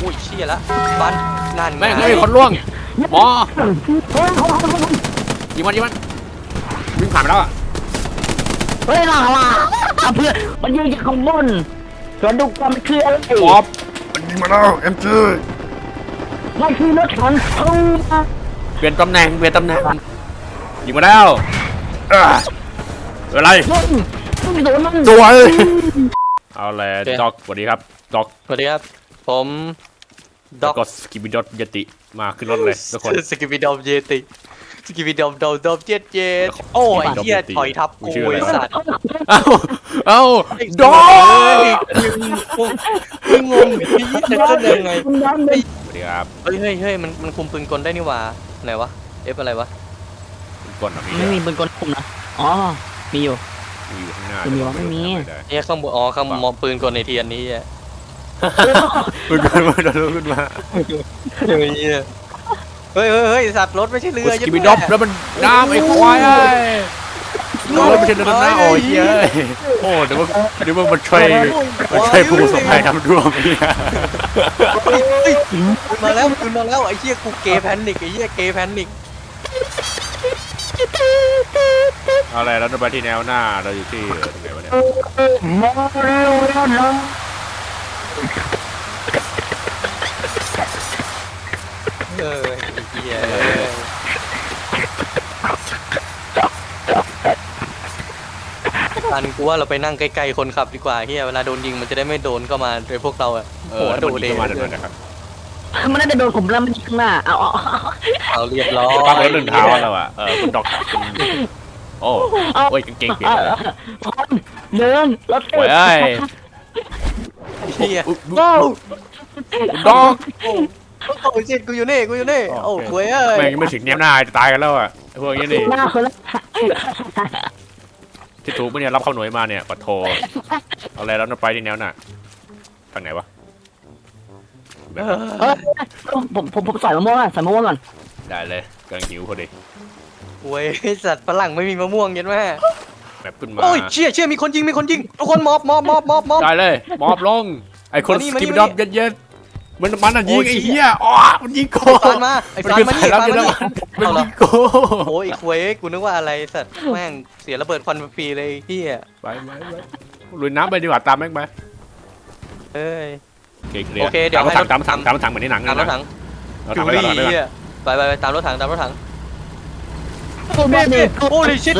อุ้ยเชี่ยละฟันนั่นไงแม่งเฮ้ยคนล่วงหมอยิงมันยิงมันวิ่งผ่านไปแล้วอะเฮ้ยล่ะล่ะเพื่อนมันยิงจากข้างบนกระดูกมันคืออะไรป๊อปมันยิงมาแล้วเอ็มจีมันคือรถถังเข้ามาเปลี่ยนตำแหน่งเปลี่ยนตำแหน่งยิงมาแล้วเอ้ออะไรต้นต้นโดนมันสวยเอาเลยด็อกสวัสดีครับด็อกสวัสดีครับ ผมด็แล้อวกก็สกิบิดอทยติมาขึ้นรถเลยทุกคน สกิบิดอมเยติสกิบิดอมดอมดอมเจ็ดเจ็ดโอ้ยไอ้เหี้ยถอยทับกูไอ้สัตว์เอ้าเอ้าดอกมึงงงที่จะขึ้นยังไงคุณน้ำเลยสวัสดีครับเฮ้ยเฮ้ยเฮ้ยมันมันคุมปืนกลได้นี่หว่าไหนวะเอฟอะไรวะกดอะมีไม่มีปืนกลคุมนะอ๋อ มีอยู่ มีอยู่ข้างหน้าไม่มีวะไม่มี เนี่ยข้างบนอ๋อข้างมองปืนกลในเทียนนี้อะ ปืนกลมาโดนขึ้นมาเฮ้ยเฮ้ยเฮ้ยสัตว์รถไม่ใช่เรือสกิบิดอทแล้วมันน้ำไอ้ควายไอ้รถไม่ใช่เรือน้ำโอ้ยเฮ้ยโอ้เดี๋ยวมันเดี๋ยวมันมาช่วยมาช่วยผู้ประสบภัยน้ำท่วมเนี่ยเฮ้ยเฮ้ยปืนมาแล้วปืนมาแล้วไอ้เหี้ยกูเกย์แพนิกไอ้เหี้ยเกย์แพนิกอะไรแล้วเราไปที่แนวหน้าเราอยู่ที่ตรงไหนวะเนี่ย เออไอ้เหี้ยอันกูว่าเราไปนั่งใกล้ๆคนขับดีกว่าเฮียเวลาโดนยิงมันจะได้ไม่โดนเข้ามาโดยพวกเราอะเอหัอวแล้วโดนเดยิงเข้ามาเดี๋ยวนั้นะครับมันน่าจะโดนผมแล้วมันยิงข้างหน้าเอาเอาเอาเรียบร้อยป้าเป็นหนึ่งเท้าแล้วอะเออคุณดอกคุณโอ้โอ้ยกางเกงเปลี่ยนเลยคนเดินรถเอ้ย เฮียอุ๊ยโอ้คุณดอกโอ้ยเจ็ดกูอยู่นี่กูอยู่นี่โอ้โหเอ้ยแม่งยังไม่ถึงแนวหน้าจะตายกันแล้วอะไอ้พวกนี้นี่หน้าคนละที่ถูกปะเนี่ยรับเข้าหน่วยมาเนี่ยปัดโทเอาอะไรแล้วเราไปที่แนวหน้าทางไหนวะเออเฮ้ยผมผมผมใส่มะม่วงก่อนใส่มะม่วงก่อนได้เลยกำลังหิวพอดีโอ้ยสัตว์ฝรั่งไม่มีมะม่วงเย็นแม่ แบบขึ้นมา โอ้ยเชี่ยเชี่ยมีคนยิงมีคนยิงทุกคนมอบมอบมอบมอบมอบ ได้เลยมอบลง ไอ้คนมานี่สมานี่กิปดอปเย็นๆมันมันอะยิงโอ้ยไอ้เชี่เหี้ยยอ๋อมันยิงโกไอ้ฟานมาไอ้มันฟานคือมาสานี่ยลับฟานเยอมารนี่มันมันยิงโกโอ้ยควยกูนึกว่าอะไรสัตว์แม่งเสียระเบิดควันฟรีเลยเฮียไปไปไปลุยน้ำไปดีกว่าตามแม่งไปเอ้ยโอเคเคลียโอร์เคเดี๋ยวตามรถถังให้ตามรถถังตามรถถังเหมือนในหนังตามรถถังเราถังไปก่อนเราถังไปก่อนเหี้ยไปไปไปตามรถถังตามรถถัง โอ้ยโอ้ยชิต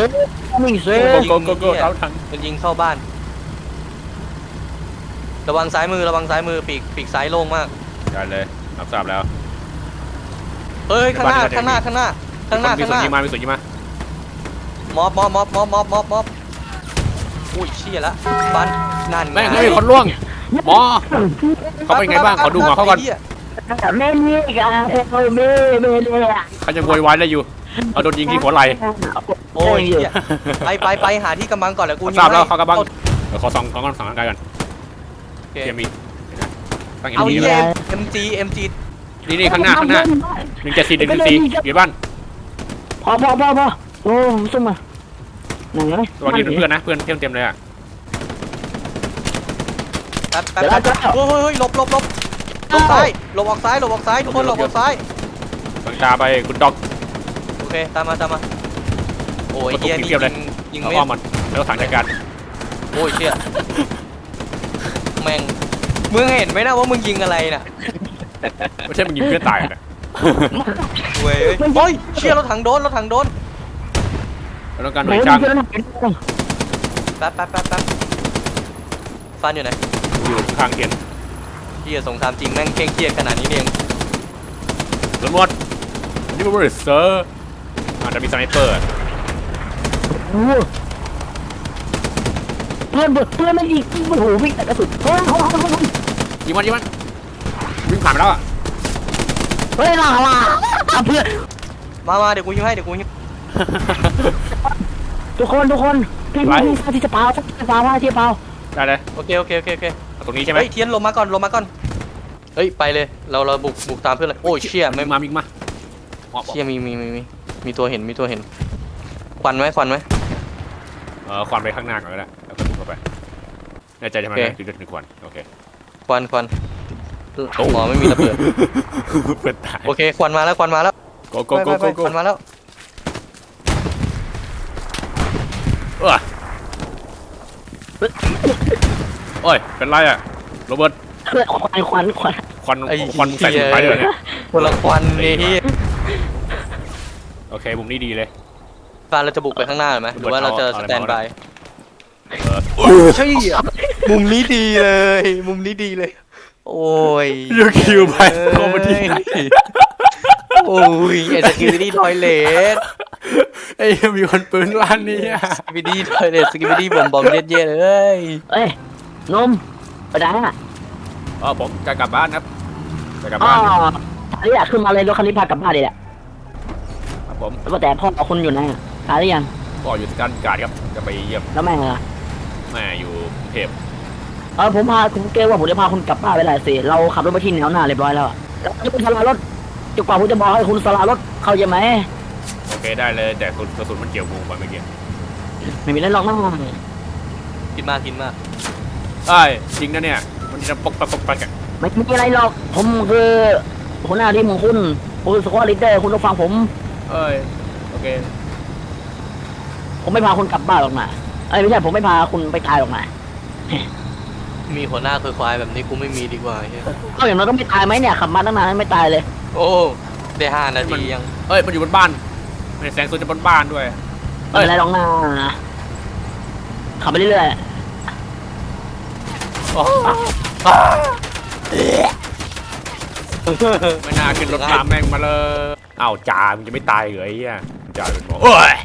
มึงเซ่โกโกโกโกตามรถถังมันยิงเข้าบ้าน ระวังซ้ายมือระวังซ้ายมือปีกปีกซ้ายโล่งมากได้เลยรับทราบแล้วเฮ้ยข้างหน้าบ้านนี้ข้างหน้าข้างหน้าข้างหน้ามีข้างส่หวนน้ายิงมามีส่วนยิงมามอบมอบมอบมอบมอบมอบมอบอุ้ยเชี่ยละบ้านนั่นแม่งเฮ้ยคนล่วงหมอเขาเป็นไงบ้างขอดูหมอเขาก่อนไหี้ยแม่นี่กันโอ้ยแม่แม่เนี่ยเขายังโวยวายได้อยู่ เอาโดนยิงที่หัวไหล่โอ้ยเหี้ยไปไปไปหาที่กำบังก่อนแล้วกูทราบแล้วให้เขากำลังเดี๋ยวขอส่องขอก่อนส่องร่างกายก่อนโอเคเทียมมีตั้งเอ็มเอาดีเยี่เลยย MG MG นี่นี่ข้างหน้าข้างหน้าหนึ่งเจ็ดสี่หนึ่งสี่สี่อยู่บ้านพอพอพอพอโอ้ซุ่มมาหนึ่งเลยตัวนี้เพื่อนนะเพื่อนเต็มเต็มเลยอะแป๊บแป๊บแป๊บโอ้ยเฮ้ยเฮ้ยหลบหลบหลบหลบซ้ายหลบออกซ้ายหลบออกซ้ายทุกคนหลบออกซ้ายฟังตาไปคุณด็อกโอ เคตามมาตามมาโอ้ยประตูเฮียนี่เพียบเลยยิงยิงเอาไม่อ้อมมันแล้วถังจัดการโอ้ยเชี่ยแม่งมึงเห็นไหมนะว่ามึงยิงอะไรน่ะไม่ใช่มึงยิงเพื่อนตายนะเว้ยโอ้ยเชี่ยรถถังโดนรถถังโดนเราต้องการหน่เฮ้วยยช่างแป๊บแป๊บแป๊บแป๊บฟันอยู่ไหนอยู่ข้างเทียนเฮียสงครามจริงแม่งเคร่งเครียดขนาดนี้เองสวนหมดนี่มันบริษัทเซอร์อา จจะมีสไนเปอร์เพื่อนเพื่อนไม่ยิงโอ้โหวิ่งแต่กระสุนเฮ้ยยิงมันยิงมันวิ่งผ่านไปแล้วอะเฮ้ยล่ะล่ะเพื่อนมามาเดี๋ยวกูยิงให้เดี๋ยวกูยิงทุกคนทุกคนพี่พี่ที่จะเปล่าที่จะเปล่าที่จะเปล่าได้เลยโอเคโอเคโอเคโอเคเอาตรงนี้ใช่ไหมเฮ้ยเทียนลงมาก่อนลงมาก่อนเฮ้ยไปเลยเราเราบุกบุกตามเพื่อนเลยโอ้ยเชี่ยไม่ไม่มามิกมาหมอบเชี่ยมีมีมีมี มีตัวเห็นมีตัวเห็น ควันไหมควันไหม เออควันไปข้างหน้าก่อนก็ได้แล้วก็บุกเข้าไปแน่ใจใช่ไหมโอเคจุดจุดหนึ่งควันโอเคควันควันหมอไม่มีระเบิดเปิดตายโอเคควันมาแล้วควันมาแล้วโกโกไปโกไปโกไปโกควันมาแล้วเออโอ้ยเป็นไรอะโรเบิร์ตควันควันควันควันไอ้ควันใส่ถุงไปเลยเนี่ย คนละควันนี่ที่ โอเคมุมนี้ดีเลยการเราจะบุกไปข้างหน้าไหมหรือว่าเราจะสแตนบายเออใช่อะมุมนี้ดีเลย มุมนี้ดีเลย โอ้ยยูคิวไปเข้ามาที่ไหนโอ้ยไอ้สกิบิดี้ทอยเลสไอ้มีคนปืนร้านนี้อะสกิบิดี้ทอยเลสสกิบิดี้บอมบอมเย็ดๆเลยเอ้ยนมไปไหนอะอ๋อผมจะกลับบ้านครับจะกลับอ๋อบ้านถ่ายอยากขึ้นมาเลยรถคันนี้พากลับบ้านเลยแหละครับ ผมแล้วแต่พ่อคุณอยู่ไหนอะถ่ายหรือยัง ก็อยู่ที่การการครับ จะไปเยี่ยมแล้วแม่ล่ะแม่อยู่กรุงเทพเออผมพาคุณเกลว่าผมจะพาคุณกลับบ้านไปหลายสิ เราขับรถไปที่แนวหน้าเรียบร้อยแล้วอะแล้วจะคุณสลารถจนกว่าผมจะบอกให้คุณสลารถเข้าใจไหม โอเคได้เลยแต่กระสุนมันเกี่ยวงูไปเมื่อกี้ไม่มีอะไรหรอกนะกินมากกินมากไอ้ยจริงนะเนี่ย มันจะปกปักปกปักอะไม่มีอะไรหรอก ผมคือหัวหน้าทีมของคุณผมคือสควอตลีดเดอร์คุณต้องฟังผม เอ้ย โอเค ผมไม่พาคุณกลับบ้านหรอกนะเอ้ยไม่ใช่ผมไม่พาคุณไปตายหรอกนะมีหัวหน้าควายๆแบบนี้กูไม่มีดีกว่าเฮียเอาอย่างน้อยก็ไม่ตายไหมเนี่ยขับมาตั้งนานไม่ตายเลย โอ้ได้ห้านาทียังเอ้ย มันอยู่บนบ้านมันแสงสุดจะบนบ้านด้วย ไม่เป็นไรหรอกนะขับไปเรื่อย ไม่น่าขึ้นรถตามแม่งมาเลยเอ้าจ่ามึงจะไม่ตายเหรอไอ้เหี้ยจ่าเป็นหมอเอ้ย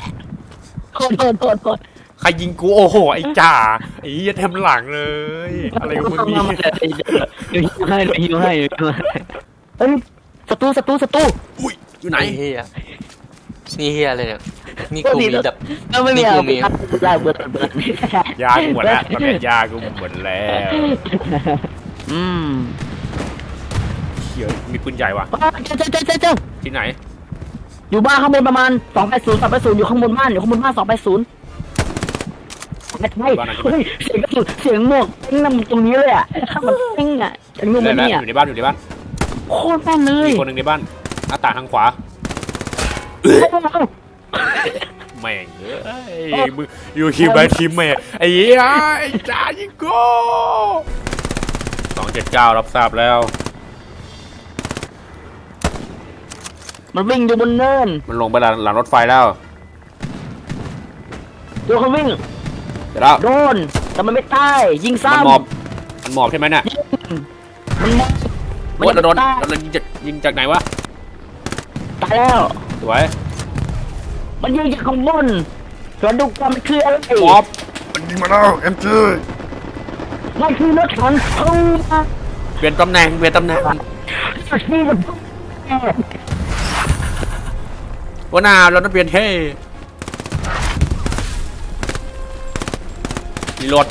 โทษโทษโทษโทษใครยิงกูโอ้โหไอ้จ่าไอ้เหี้ยเต็มหลังเลย อะไรของมึงนี่เดี๋ยวหิวให้เดี๋ยวหิวให้เดี๋ยวหิวให้เฮ้ยศัตรูศัตรูศัตรูอุ้ยอยู่ไหนไอ้เฮียนี่เฮียเลยเนี่ยนี่กูมีดับเออไม่มีนี่อะกูมีไรเบื่อเบื่อยากูหมดแล้วตอนนี้ยากูหมดแล้ว อืม เฮียมีปืนใหญ่ว่ะเจ้าเจ้าเจ้าเจ้าเจ้าที่ไหนอยู่บ้านข้างบนประมาณสองแปดศูนย์สองแปดศูนย์อยู่ข้างบนบ้านอยู่ข้างบนบ้านสองแปดศูนย์ไม่ใช่เฮ้ยเสียงกระสุนเสียงหมวกเป้งนั่นมันตรงนี้เลยอะมันเป้งอะเสียงหมวกเดี๋มัยนวนะเนี่อยยู่ในบ้านอยู่ในบ้านโคตรแม่นเลยมีคนหนึ่งในบ้านหน้าต่างทางขวาแม่งเอ้ยมึงอยู่คิวไปทีมแม่ไอ้เหี้ยไอ้จ่ายิงกูสองเจ็ดเก้ารับทราบแล้ว มันวิ่งอยู่บนเนินมันลงไปหลังหลังรถไฟแล้วตัวเขาวิ่งเดี๋ยวแล้วโดนแต่มันไม่ตายยิงมันซ้ำหมอบมันหมอบใช่ไหมเนี่ยมันมอบโอ้ยเราโดนตายเราโดนยิงจากยิงจากไหนวะตายแล้วสวยมันยิงจากข้างบนกระดูกมันคืออะไรหมอบมันยิงมาแล้วเอ็มจีมันคือรถถังเข้ามาเปลี่ยนตำแหน่งเปลี่ยนตำแหน่งที่มัน วันหน้าเราต้องเปลี่ยนเท่รีโหลด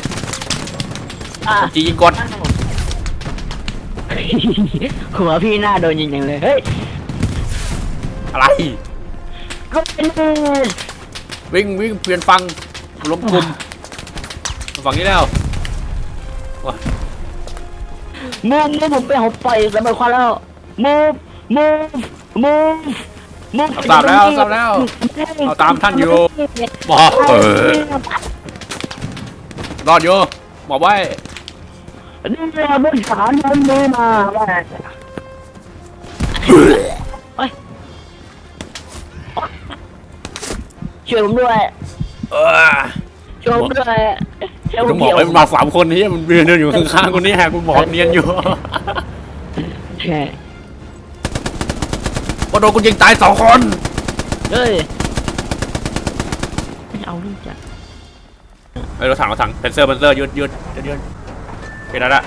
อะจียิงกดหัวพี่หน้าโดนยิงอย่างเลย เฮ้ยอะไร ก็เป็นวิ่งวิ่งเปลี่ยนฟังล้มกลุ่มฝั่งนี้แล้วมูฟมูฟผมไปเอาปล่อยระเบิดควันแล้วมูฟมูฟมูฟ มูฟทราบแล้วทราบแล้วเอาตามท่านอยู่หมอบเออรอดอยู่หมอบไว้นี่แหละบนฐานมันมีมาว่าเฮ้ยช่วยผมด้วยเออช่วยผมด้วยช่วยผต้อมงบอกเกี่ยวไว้มันมาสามคนนี้มันเดินอยู่ข้างๆคนนี้แฮะคุณหมอเนียนอยู่ใช่ว่า โดนกูยิงตายสองคนเฮ้ยไม่เอาลูกจ้ะเอ้ยรถถังรถถังเพนเซอร์เพนเซอร์ยืดยืดยืดยืดโอเคได้ละ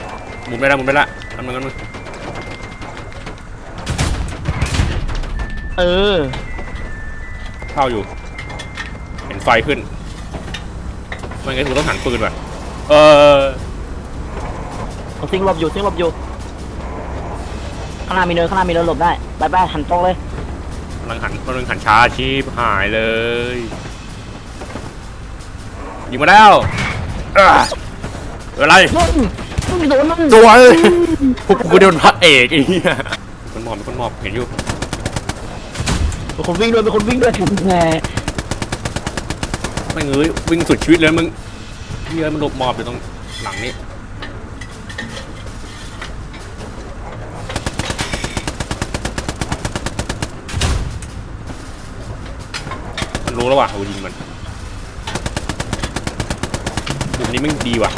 หมุนได้ละหมุนได้ละทำมึงกันมึงเออเข้าอยู่ เห็นไฟขึ้น มันไงกูต้องหันปืนว่ะเออผมซิงหลบอยู่ซิงหลบอยู่ข้างหน้ามีเนินข้างหน้ามีเนินหลบได้ ไปไปหันตรงเลยกำลังหันกำลังหันช้าชีพหายเลยยิงมาแล้วเอ้ออะไรมึงมึงโดนมันสวยอืมพวกกูโดนพระเอกไอ้เหี้ยคนหมอบเป็นคนหมอบเห็นอยู่เป็นคนวิ่งด้วยเป็นคนวิ่งด้วยแหมไม่งเอ้ยวิ่งสุดชีวิตเลยมึงเหี้ยมันหลบหมอบอยู่ตรงหลังนี้ รู้แล้วว่ะโอ้ยิงมันมุมนี้ไม่งดีว่ะ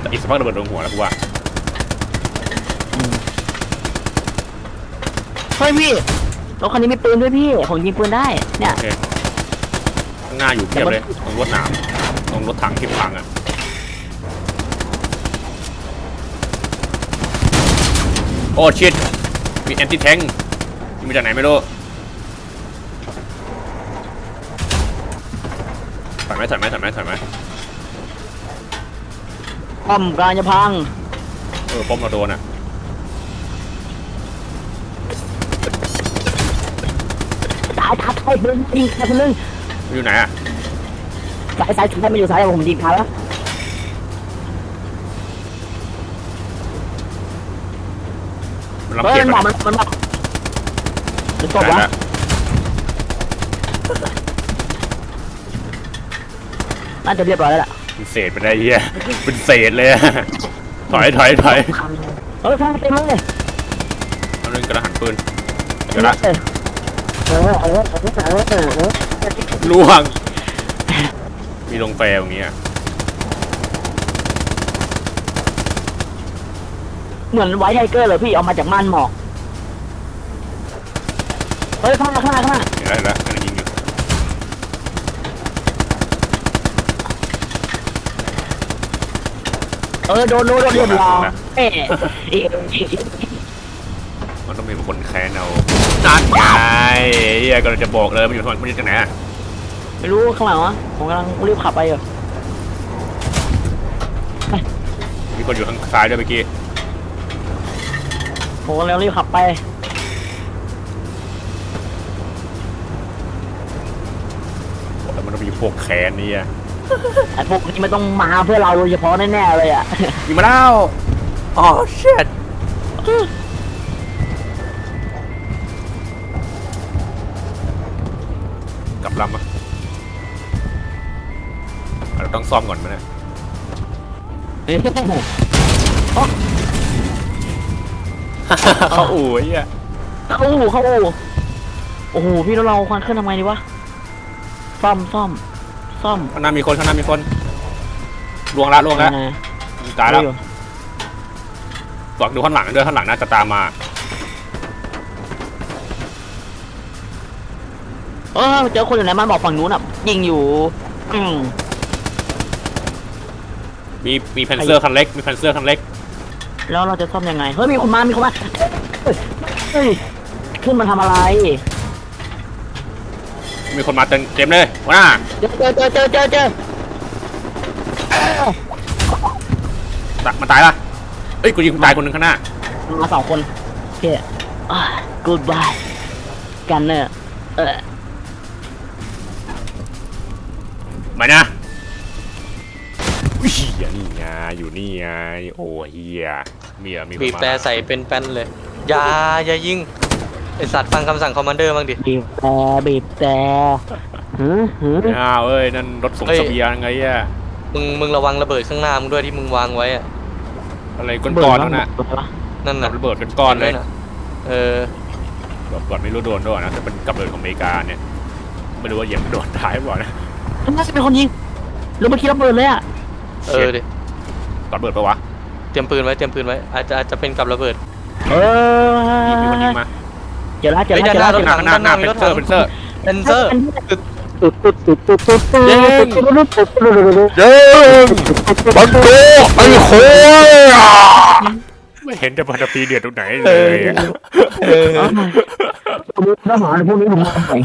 แต่อีกสักพักระเบิดโดนหัวแล้วกูว่าเฮ้ยพี่รถคันนี้มีปืนด้วยพี่ผมยิงปืนได้เนี่ยโอเคข้างหน้าอยู่เพียบเลยตรงรถหนามตรงรถถังที่พังอะโอ้ชิตมีแอนตี้แทง มาจากไหนไม่รู้ถอยไหมถอยไหมถอยไหมถอยไหมป้อมกำลังจะพัง เออป้อมเราโดนอะตายตายตายปืนยิงตายคนนึงมันอยู่ไหนอะสายสายสายมันอยู่สายผมยิงตายแล้วมันรับเฮ้ยเกียรมันติบอกมันมันบอก มันตบได้วะละน่าจะเรียบร้อยแล้วล่ะเป็นเศษไปได้เฮียเป็นเศษเลยอะถอยถอยถอยเฮ้ยพังเต็มเลยเอาเรื่องกระหันปืนเดี๋ยวละเออเออเออเออเออเออเออล่วง มีลงแฟร์อย่างเงี้ยเหมือนไวท์ไทเกอร์เลยพี่เอามาจากม่านหมอก เฮ้ยข้างหน้าข้างหน้าข้างหน้าเห็นแล้วเห็นแล้วกำลังยิงอยู่เออโดนโดนโดนเรียบร้อยเอ๊ะเอ๊ะมันต้องมีคนแค้นเอานั่นไงเฮียก็เลยจะบอกเลยมันอยู่ทางมันอยู่ทางไหนอะไม่รู้ข้างหลังวะผมกำลังรีบขับไปอยู่มีคนอยู่ทางซ้ายด้วยเมื่อกี้ผมกำลังรีบขับไป พวกแค้นนี่อะไอ้พวกนี้ไม่ต้องมาเพื่อเราโดยเฉพาะแน่ๆเลยอะ ยิงมาแล้วอ๋อ shit กลับลำอะเราต้องซ่อมก่อนไหมเนี่ยเฮ้ยเข้าอู่ไอ้เหี้ยเข้าอู่เข้าอู่โอ้โหพี่แล้วเราควันขึ้นทำไงดีวะซ่อมซ่อม ซ่อมข้างหน้ามีคนข้างหน้ามีคนลวงละลวงละนะตายแล้วฝากดูข้างหลังด้วยข้างหลังน่าจะตามมาเออเจอคนอยู่ไหนมันบอกฝั่งนู้นอะ ยิงอยู่ อืม มีมีแพนเซอร์คันเล็กมีแพนเซอร์คันเล็กแล้วเราจะซ่อมยังไง เฮ้ย มีคนมา มีคนมาเฮ้ยเฮ้ย ขึ้นมาทำอะไร มีคนมาเต็มเต็มเลยว้าเจอเจอเจอเจอเจอเจอตะมันตายละเอ้ยกูยิงตายคนหนึ่งข้างหน้ามาสองคนโอเคอ่า goodbye กันเนอร์เออมานะอุ้ยเฮียนี่ไงอยู่นี่ไงโอ้เฮียมีอะมีคนบีบมาแต่ใส่เป็นแป้นเลย อย่าอย่ายิง ไอสัตว์ฟังคำสั่งคอมมานเดอร์บ้างดิ บีบแต่บีบแต่หือหืออ้าวเอ้ยนั่นรถส่งเอ้ย เสบียงไงอะมึงมึงระวังระเบิดข้างหน้ามึงด้วยที่มึงวางไว้อะอะไรก้อนๆนั่นน่ะนั่นน่ะระเบิดเป็นก้อนเลยะเออแบบก่อนไม่รู้โดนด้วยนะแต่เป็นกับเบิดของอเมริกาเนี่ยไม่รู้ว่าเหยียบโดนท้ายบ่านะน่าจะเป็นคนยิงหรือเมื่อกี้ระเบิดเลยอะเออดิกับเบิดปะวะเตรียมปืนไว้เตรียมปืนไว้อาจจะอาจจะเป็นกับระเบิดเอมีคนยิองมา เจอแล้วเจอเฮ้ยแล้วเจอด้านหแล้วน้ารถข้างหน้าข้างหน้าเป็นเซอร์เป็นเซอร์เป็นเซอร์ตุ๊ดตุ๊ดตุ๊ดตุ๊ดตุ๊ดตุ๊ดเย้เด้งบังโกไอ้โคไม่เห็นจะพันธปีเดือดตรงไหนเลยอะเออทหารพวกนี้ผมมาใส่